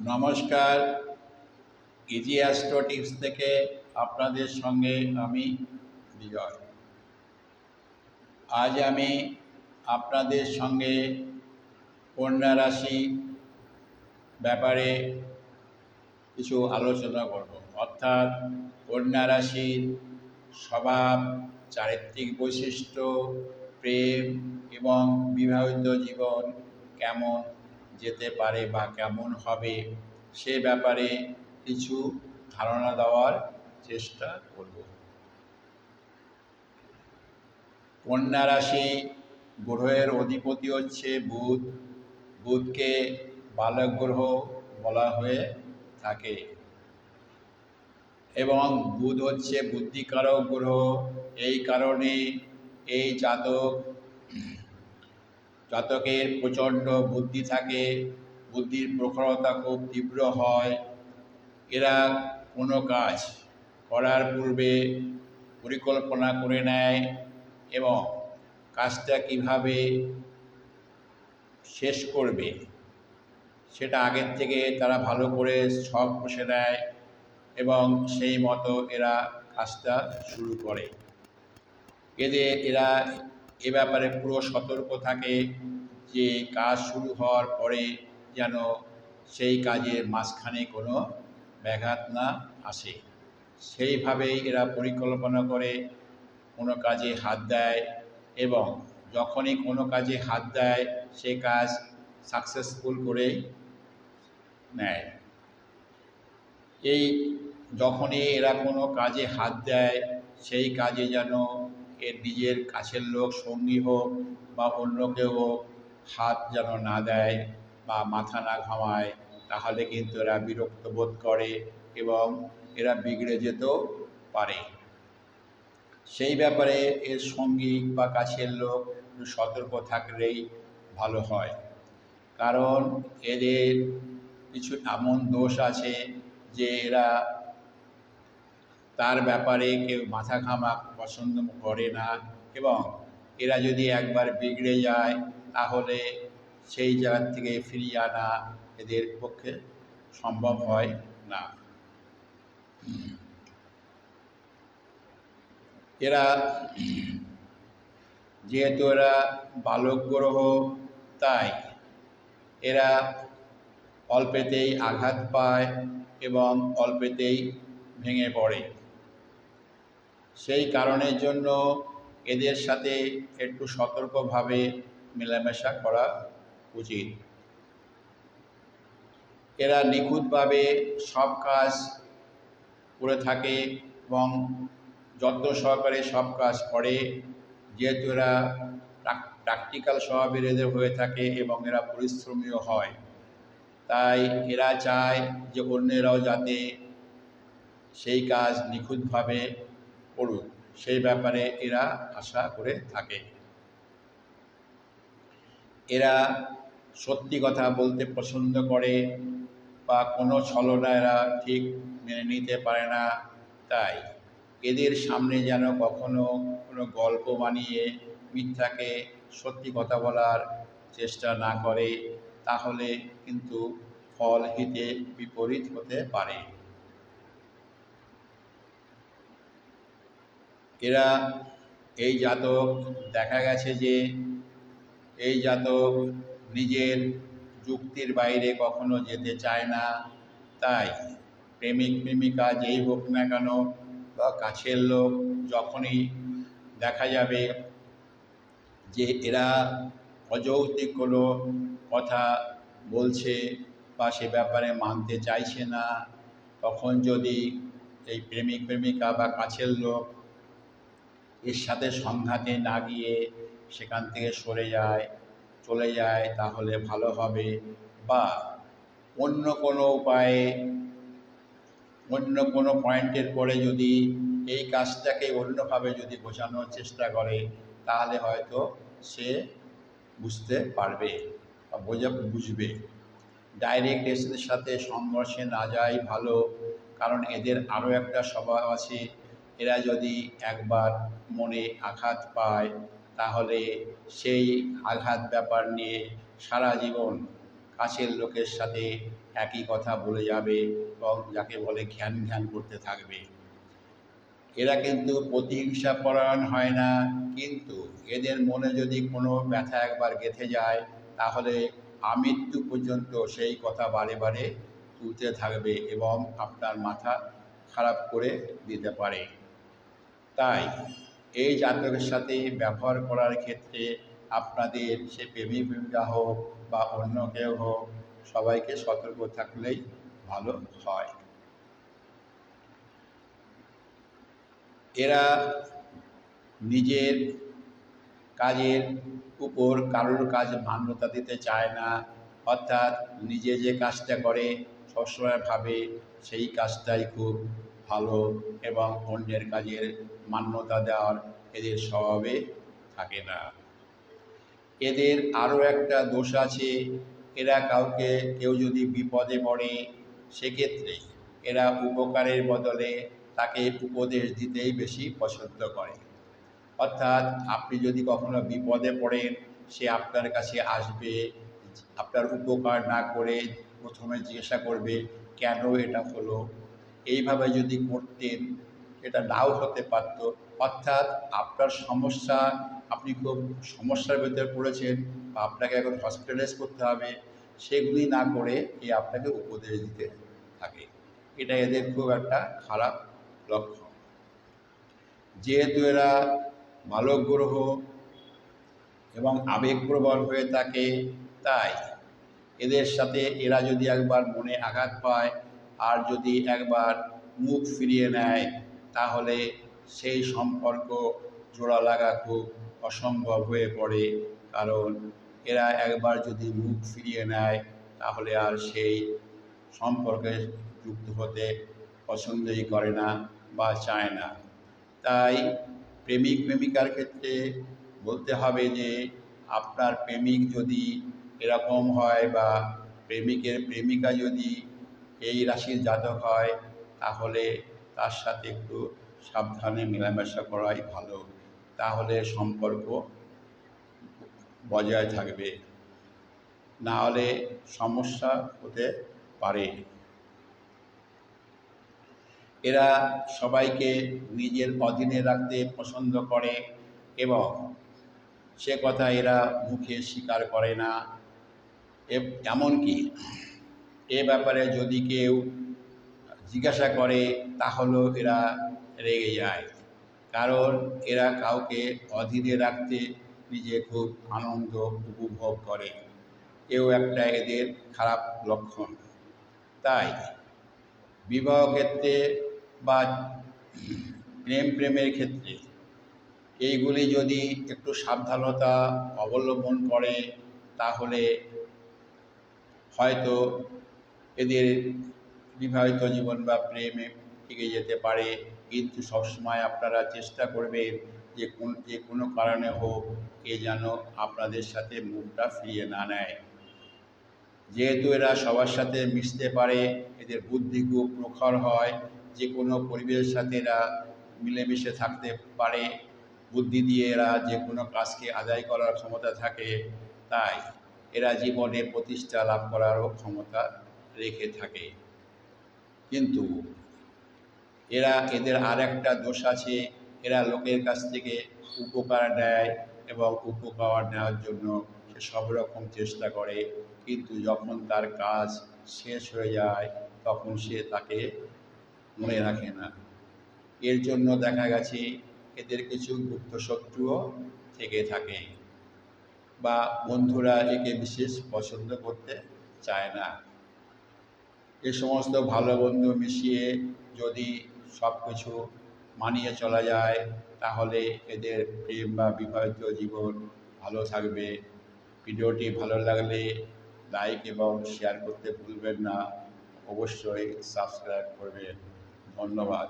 নমস্কার। Easy astro tips থেকে আপনাদের সঙ্গে আমি বিজয়। আজ আমি আপনাদের সঙ্গে কন্যা রাশি ব্যাপারে কিছু আলোচনা করব। অর্থাৎ কন্যা রাশির স্বভাব, চারিত্রিক বৈশিষ্ট্য, প্রেম এবং বিবাহিত জীবন কেমন? যেতে পারে বা কেমন হবে, সে ব্যাপারে কিছু ধারণা দেওয়ার চেষ্টা করব। কন্যা রাশি, গ্রহের অধিপতি হচ্ছে বুধ। বুধকে বালক গ্রহ বলা হয়ে থাকে। এবং বুধ হচ্ছে বুদ্ধিকারক গ্রহ। এই কারণে এই জাতক জাতকের প্রচণ্ড বুদ্ধি থাকে, বুদ্ধির প্রখরতা খুব তীব্র হয়। এরা কোনো কাজ করার পূর্বে পরিকল্পনা করে নেয় এবং কাজটা কীভাবে শেষ করবে, সেটা আগের থেকে তারা ভালো করে সব কষে দেয় এবং সেই মতো এরা কাজটা শুরু করে। এদের এরা এ ব্যাপারে পুরো সতর্ক থাকে যে কাজ শুরু হওয়ার পরে যেন সেই কাজের মাঝখানে কোনো ব্যাঘাত না আসে। সেইভাবেই এরা পরিকল্পনা করে কোনো কাজে হাত দেয় এবং যখনই কোনো কাজে হাত দেয় সে কাজ সাকসেসফুল করে নেয়। এই যখনই এরা কোনো কাজে হাত দেয় সেই কাজে যেন এর নিজের কাছের লোক, সঙ্গী হোক বা অন্য কেউ হোক, হাত যেন না দেয় বা মাথা না ঘামায়, তাহলে কিন্তু এরা বিরক্ত বোধ করে এবং এরা বিগড়ে যেতেও পারে। সেই ব্যাপারে এর সঙ্গী বা কাছের লোক সতর্ক থাকলেই ভালো হয়। কারণ এদের কিছু এমন দোষ আছে যে এরা তার ব্যাপারে কেউ মাথা ঘামা পছন্দ করে না এবং এরা যদি একবার বিগড়ে যায়, তাহলে সেই জায়গার থেকে ফিরিয়ে আনা এদের পক্ষে সম্ভব হয় না। এরা, যেহেতু এরা বালক গ্রহ, তাই এরা অল্পেতেই আঘাত পায় এবং অল্পেতেই ভেঙে পড়ে। সেই কারণের জন্য এদের সাথে একটু সতর্কভাবে মেলামেশা করা উচিত। এরা নিখুঁতভাবে সব কাজ করে থাকে এবং যত্ন সহকারে সব কাজ করে, যেহেতু এরা প্র্যাকটিক্যাল স্বভাবের এদের হয়ে থাকে এবং এরা পরিশ্রমীও হয়, তাই এরা চায় যে অন্যেরাও যাতে সেই কাজ নিখুঁতভাবে করুক সেই ব্যাপারে এরা আশা করে থাকে। এরা সত্যি কথা বলতে পছন্দ করে বা কোনো ছলনা এরা ঠিক মেনে নিতে পারে না তাই। এদের সামনে যেন কখনো কোনো গল্প বানিয়ে মিথ্যাকে সত্যি কথা বলার চেষ্টা না করে, তাহলে কিন্তু ফল হিতে বিপরীত হতে পারে। এরা এই জাতক, দেখা গেছে যে এই জাতক নিজের যুক্তির বাইরে কখনো যেতে চায় না। তাই প্রেমিক প্রেমিকা যেই হোক না কেন বা কাছের লোক যখনই দেখা যাবে যে এরা অযৌক্তিক কোনো কথা বলছে বা সে ব্যাপারে মানতে চাইছে না, তখন যদি এই প্রেমিক প্রেমিকা বা কাছের লোক এর সাথে সংঘাতে না গিয়ে সেখান থেকে সরে যায়, চলে যায়, তাহলে ভালো হবে। বা অন্য কোনো উপায়ে, অন্য কোনো পয়েন্টের পরে যদি এই কাজটাকে অন্যভাবে যদি বোঝানোর চেষ্টা করে, তাহলে হয়তো সে বুঝতে পারবে বা বোঝা, বুঝবে। ডাইরেক্ট এসের সাথে সংঘর্ষে না যাই ভালো, কারণ এদের আরও একটা স্বভাব আছে এরা যদি একবার মনে আঘাত পায়, তাহলে সেই আঘাত ব্যাপার নিয়ে সারা জীবন কাছের লোকের সাথে একই কথা বলে যাবে এবং যাকে বলে ঘ্যান ঘ্যান করতে থাকবে। এরা কিন্তু প্রতিহিংসা পরায়ণ হয় না, কিন্তু এদের মনে যদি কোনো ব্যথা একবার গেঁথে যায়, তাহলে আমৃত্যু পর্যন্ত সেই কথা বারে বারে তুলতে থাকবে এবং আপনার মাথা খারাপ করে দিতে পারে। তাই এই জাতকের সাথে ব্যবহার করার ক্ষেত্রে আপনাদের সে প্রেমিক প্রেমিকা হোক বা অন্য কেউ হোক, সবাইকে সতর্ক থাকলেই ভালো হয়। এরা নিজের কাজের উপর কারোর কাজ মান্যতা দিতে চায় না, অর্থাৎ নিজে যে কাজটা করে সবসময় ভাবে সেই কাজটাই খুব ভালো এবং অন্যের কাজের মান্যতা দেওয়ার এদের স্বভাবে থাকে না। এদের আরও একটা দোষ আছে, এরা কাউকে কেউ যদি বিপদে পড়ে, সেক্ষেত্রে এরা উপকারের বদলে তাকে উপদেশ দিতেই বেশি পছন্দ করে। অর্থাৎ আপনি যদি কখনো বিপদে পড়েন, সে আপনার কাছে আসবে, আপনার উপকার না করে প্রথমে জিজ্ঞাসা করবে, কেন এটা হলো? এইভাবে যদি করতেন এটা নাও হতে পারত। অর্থাৎ আপনার সমস্যা, আপনি খুব সমস্যার ভেতরে পড়েছেন বা আপনাকে এখন হসপিটালাইজ করতে হবে, সেগুলি না করে এ আপনাকে উপদেশ দিতে থাকে। এটা এদের খুব একটা খারাপ লক্ষণ। যেহেতু এরা ভালো গ্রহ এবং আবেগপ্রবণ হয়ে থাকে, তাই এদের সাথে এরা যদি একবার মনে আঘাত পায়, আর যদি একবার মুখ ফিরিয়ে নেয় তাহলে সেই সম্পর্ক জোড়া লাগা খুব অসম্ভব হয়ে পড়ে। কারণ এরা একবার যদি মুখ ফিরিয়ে নেয়, তাহলে আর সেই সম্পর্কে যুক্ত হতে পছন্দই করে না বা চায় না। তাই প্রেমিক প্রেমিকার ক্ষেত্রে বলতে হবে যে, আপনার প্রেমিক যদি এরকম হয় বা প্রেমিকের প্রেমিকা যদি এই রাশির জাতক হয়, তাহলে তার সাথে একটু সাবধানে মেলামেশা করাই ভালো। তাহলে সম্পর্ক বজায় থাকবে। না হলে সমস্যা হতে পারে। এরা সবাইকে নিজের অধীনে রাখতে পছন্দ করে এবং সে কথা এরা মুখে স্বীকার করে না। এমনকি এ ব্যাপারে যদি কেউ জিজ্ঞাসা করে, তাহলেও এরা রেগে যায়। কারণ এরা কাউকে অধীনে রাখতে নিজে খুব আনন্দ উপভোগ করে। এও একটা এদের খারাপ লক্ষণ। তাই বিবাহ ক্ষেত্রে বা প্রেম প্রেমের ক্ষেত্রে এইগুলি যদি একটু সাবধানতা অবলম্বন করে, তাহলে হয়তো এদের বিবাহিত জীবন বা প্রেমে টিকে যেতে পারে, কিন্তু সবসময় আপনারা চেষ্টা করবেন যে কোন, যে কোনো কারণে হোক এ যেন আপনাদের সাথে মুখটা ফিরিয়ে না নেয়। যেহেতু এরা সবার সাথে মিশতে পারে, এদের বুদ্ধি খুব প্রখর হয়, যে কোনো পরিবেশের সাথে এরা মিলেমিশে থাকতে পারে, বুদ্ধি দিয়ে এরা যে কোনো কাজকে আদায় করার ক্ষমতা থাকে, তাই এরা জীবনে প্রতিষ্ঠা লাভ করারও ক্ষমতা রেখে থাকে। কিন্তু এরা, এদের আর একটা দোষ আছে, এরা লোকের কাছ থেকে উপকার নেয় এবং উপকার নেওয়ার জন্য সে সব রকম চেষ্টা করে। কিন্তু যখন তার কাজ শেষ হয়ে যায়, তখন সে তাকে মনে রাখে না। এর জন্য দেখা গেছে, এদের কিছু গুপ্ত শত্রুও থেকে থাকে বা বন্ধুরা একে বিশেষ পছন্দ করতে চায় না। এ সমস্ত ভালো বন্ধু মিশিয়ে যদি সব কিছু মানিয়ে চলা যায়, তাহলে এদের প্রেম বা বিবাহিত জীবন ভালো থাকবে। ভিডিওটি ভালো লাগলে লাইক এবং শেয়ার করতে ভুলবেন না। অবশ্যই সাবস্ক্রাইব করবেন। ধন্যবাদ।